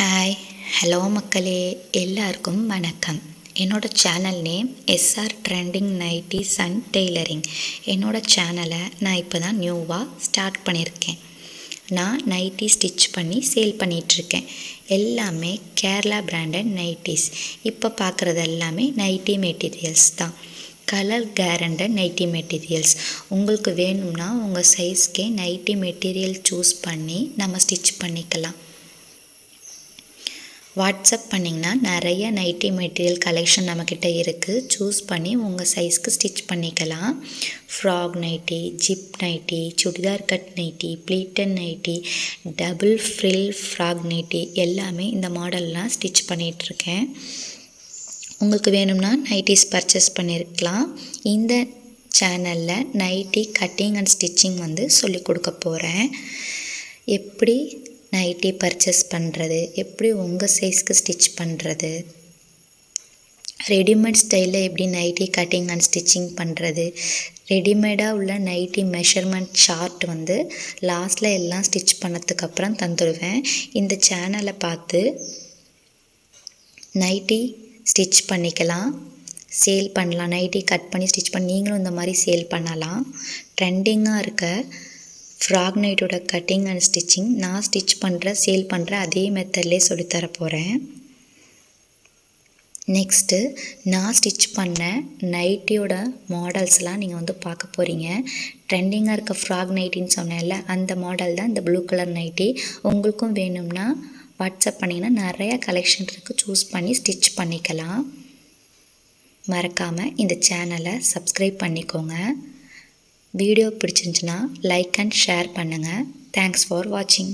Hi hello மக்களே. எல்லாருக்கும் வணக்கம். என்னோடய channel name SR trending nighties and tailoring என்னோடய சேனலை நான் இப்போ தான் நியூவாக ஸ்டார்ட் பண்ணியிருக்கேன் நான் நைட்டி ஸ்டிச் பண்ணி சேல் பண்ணிகிட்ருக்கேன் எல்லாமே கேரளா பிராண்டட் நைட்டிஸ் இப்போ பார்க்குறது எல்லாமே நைட்டி மெட்டீரியல்ஸ் தான். கலர் கேரண்டட் நைட்டி மெட்டீரியல்ஸ் உங்களுக்கு வேணும்னா உங்கள் சைஸ்க்கே நைட்டி மெட்டீரியல் சூஸ் பண்ணி நம்ம ஸ்டிச் பண்ணிக்கலாம். வாட்ஸ்அப் பண்ணிங்கன்னா நிறைய நைட்டி மெட்டீரியல் கலெக்ஷன் நம்மக்கிட்ட இருக்குது சூஸ் பண்ணி உங்கள் சைஸ்க்கு ஸ்டிச் பண்ணிக்கலாம். Frock nightie zip nightie churidar cut nightie pleated nightie double frill frock nightie எல்லாமே இந்த மாடல்லாம் ஸ்டிச் பண்ணிகிட்ருக்கேன் உங்களுக்கு வேணும்னா நைட்டிஸ் பர்ச்சேஸ் பண்ணியிருக்கலாம் இந்த சேனலில் நைட்டி கட்டிங் அண்ட் ஸ்டிச்சிங் வந்து சொல்லிக் கொடுக்க போகிறேன் எப்படி நைட்டி பர்ச்சேஸ் பண்ணுறது எப்படி உங்கள் சைஸ்க்கு ஸ்டிச் பண்ணுறது ரெடிமேட் ஸ்டைலில் எப்படி நைட்டி கட்டிங் அண்ட் ஸ்டிச்சிங் பண்ணுறது ரெடிமேடாக உள்ள நைட்டி மெஷர்மெண்ட் சார்ட் வந்து லாஸ்ட்டில் எல்லாம் ஸ்டிச் பண்ணதுக்கப்புறம் தந்துடுவேன். இந்த சேனலை பார்த்து நைட்டி ஸ்டிச் பண்ணிக்கலாம் சேல் பண்ணலாம். நைட்டி கட் பண்ணி ஸ்டிச் பண்ணி நீங்களும் இந்த மாதிரி சேல் பண்ணலாம். ட்ரெண்டிங்காக இருக்க ஃப்ராக் நைட்டோட கட்டிங் அண்ட் ஸ்டிச்சிங் நான் ஸ்டிச் பண்ணுற சேல் பண்ணுற அதே மெத்தட்லேயே சொல்லித்தர போகிறேன் நெக்ஸ்ட்டு நான் ஸ்டிச் பண்ண நைட்டியோட மாடல்ஸ்லாம் நீங்கள் வந்து பார்க்க போகிறீங்க ட்ரெண்டிங்காக இருக்க ஃப்ராக் நைட்டின்னு சொன்னேன்ல அந்த மாடல் தான் இந்த ப்ளூ கலர் நைட்டி உங்களுக்கும் வேணும்னா வாட்ஸ்அப் பண்ணிங்கன்னா நிறையா கலெக்ஷன் இருக்குது சூஸ் பண்ணி ஸ்டிச் பண்ணிக்கலாம். மறக்காமல் இந்த சேனலை சப்ஸ்கிரைப் பண்ணிக்கோங்க. வீடியோ பிடிச்சிருந்துச்சுன்னா லைக் அண்ட் ஷேர் பண்ணுங்கள் தேங்க்ஸ் ஃபார் வாட்சிங்